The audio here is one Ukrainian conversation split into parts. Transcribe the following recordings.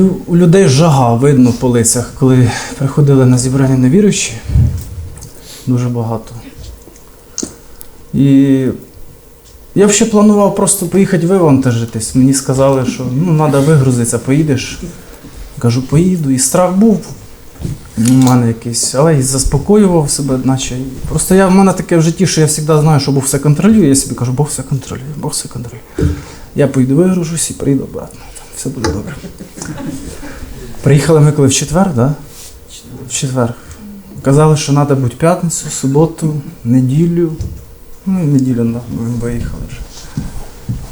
у людей жага видно по лицях, коли приходили на зібрання невіруючі. Дуже багато. І я ще планував просто поїхати вивантажитись. Мені сказали, що ну, треба вигрузитися, поїдеш. Кажу, поїду. І страх був у мене якийсь, але і заспокоював себе, наче. Просто я, в мене таке в житті, що я завжди знаю, що Бог все контролює. Я собі кажу, Бог все контролює, Бог все контролює. Я поїду вигружусь і приїду обратно. Все буде добре. Приїхали ми коли в четвер, так? Да? В четвер. Казали, що треба бути п'ятницю, суботу, неділю. Ну, неділю да, ми виїхали вже.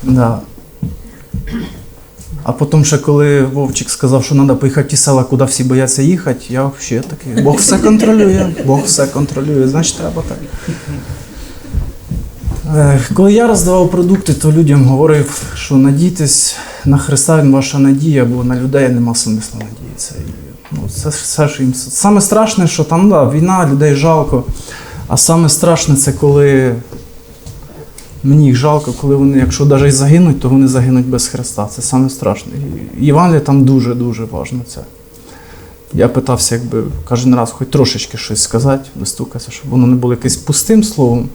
Да. А потім ще коли Вовчик сказав, що треба поїхати в ті села, куди всі бояться їхати, я взагалі такий, Бог все контролює, Бог все контролює, значить треба так. Коли я роздавав продукти, то людям говорив, що надійтесь на Христа, ваша надія, бо на людей нема смисла надіятися. І, ну, це ж все, що їм. Саме страшне, що там да, війна, людей жалко. А саме страшне це коли мені їх жалко, коли вони, якщо навіть загинуть, то вони загинуть без Христа. Це саме страшне. І Євангелія там дуже-дуже важливо це. Я питався, якби кожен раз хоч трошечки щось сказати, достукатися, щоб воно не було якимось пустим словом.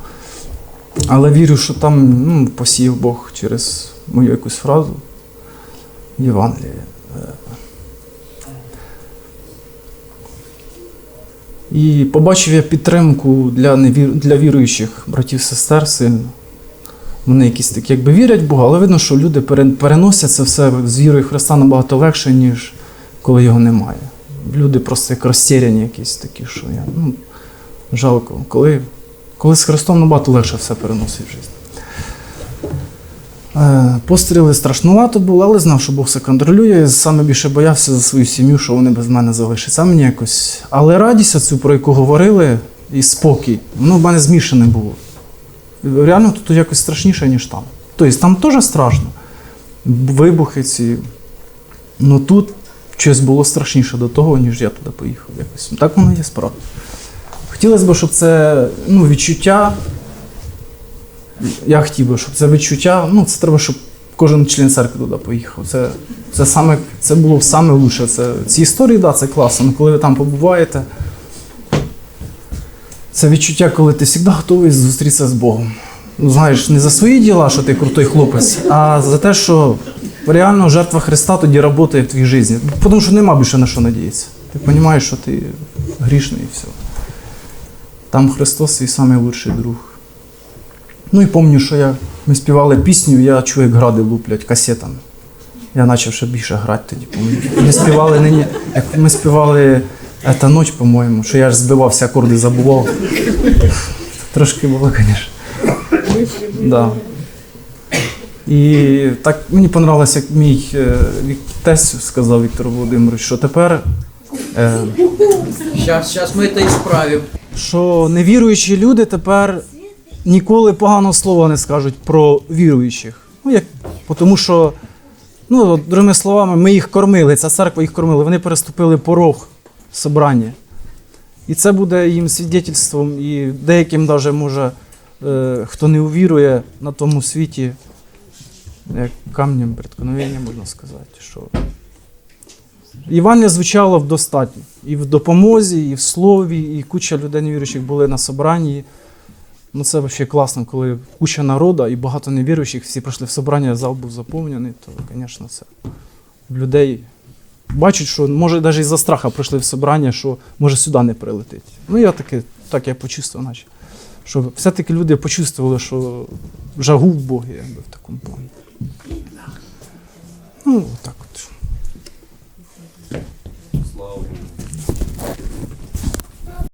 Але вірю, що там ну, посіяв Бог через мою якусь фразу Євангелія. Е. І побачив я підтримку для, невір... для віруючих братів сестер сильно. Вони якісь такі, якби вірять в Бога, але видно, що люди переносять це все з вірою Христа набагато легше, ніж коли його немає. Люди просто як розтіряні якісь такі, що я. Ну, жалко. Коли, коли з Христом набагато легше все переносить в життя. Е, Постріли страшнувато було, але знав, що Бог все контролює. Саме більше боявся за свою сім'ю, що вони без мене залишаться. Мені якось. Але радість оцю, про яку говорили, і спокій, воно в мене змішане було. Реально тут якось страшніше, ніж там. Тобто там теж страшно. Вибухи ці. Ну тут щось було страшніше до того, ніж я туди поїхав. Якось. Так воно є справді. Хотілося б, щоб це ну, відчуття. Я хотів би, щоб це відчуття, ну, це треба, щоб кожен член церкви туди поїхав. Це, це, саме, це було саме лучше. Це, ці історії, да, це класно. але коли ви там побуваєте, це відчуття, коли ти завжди готовий зустрітися з Богом. Ну, знаєш, не за свої діла, що ти крутий хлопець, а за те, що реально жертва Христа тоді працює в твоїй житті. Тому що нема більше на що надіятися. Ти розумієш, що ти грішний і все. Там Христос свій найкращий друг. Ну і пам'ятаю, що я, ми співали пісню, я чую, як гради луплять касетами. Я почав ще більше грати тоді, пам'ятаю. Ми співали нині, як ми співали «Ета ніч, по-моєму, що я ж збивався, акорди забував. Трошки було, звісно. Да. І так мені понравилося, як мій е, тесть сказав Віктор Володимирович, що тепер. Е, Сейчас, сейчас мы это що невіруючі люди тепер ніколи поганого слова не скажуть про віруючих. Ну, як, тому що, ну, другими словами, ми їх кормили, ця церква їх кормила, вони переступили порог собрання. І це буде їм свідетельством, і деяким навіть може, е, хто не увірує на тому світі, як камнем преткновення, можна сказати, що Євангелія звучало достатньо. І в допомозі, і в слові, і куча людей невіруючих були на собранні. Ну це взагалі класно, коли куча народу і багато невіруючих, всі прийшли в собрання, зал був заповнений, то, звісно, це людей бачать, що може навіть із-за страха прийшли в собрання, що може сюди не прилетить. Ну я таки, так я почувствував, наче. Що все-таки люди почувствували, що жагу в Богі якби, в такому плані. Ну, отак от.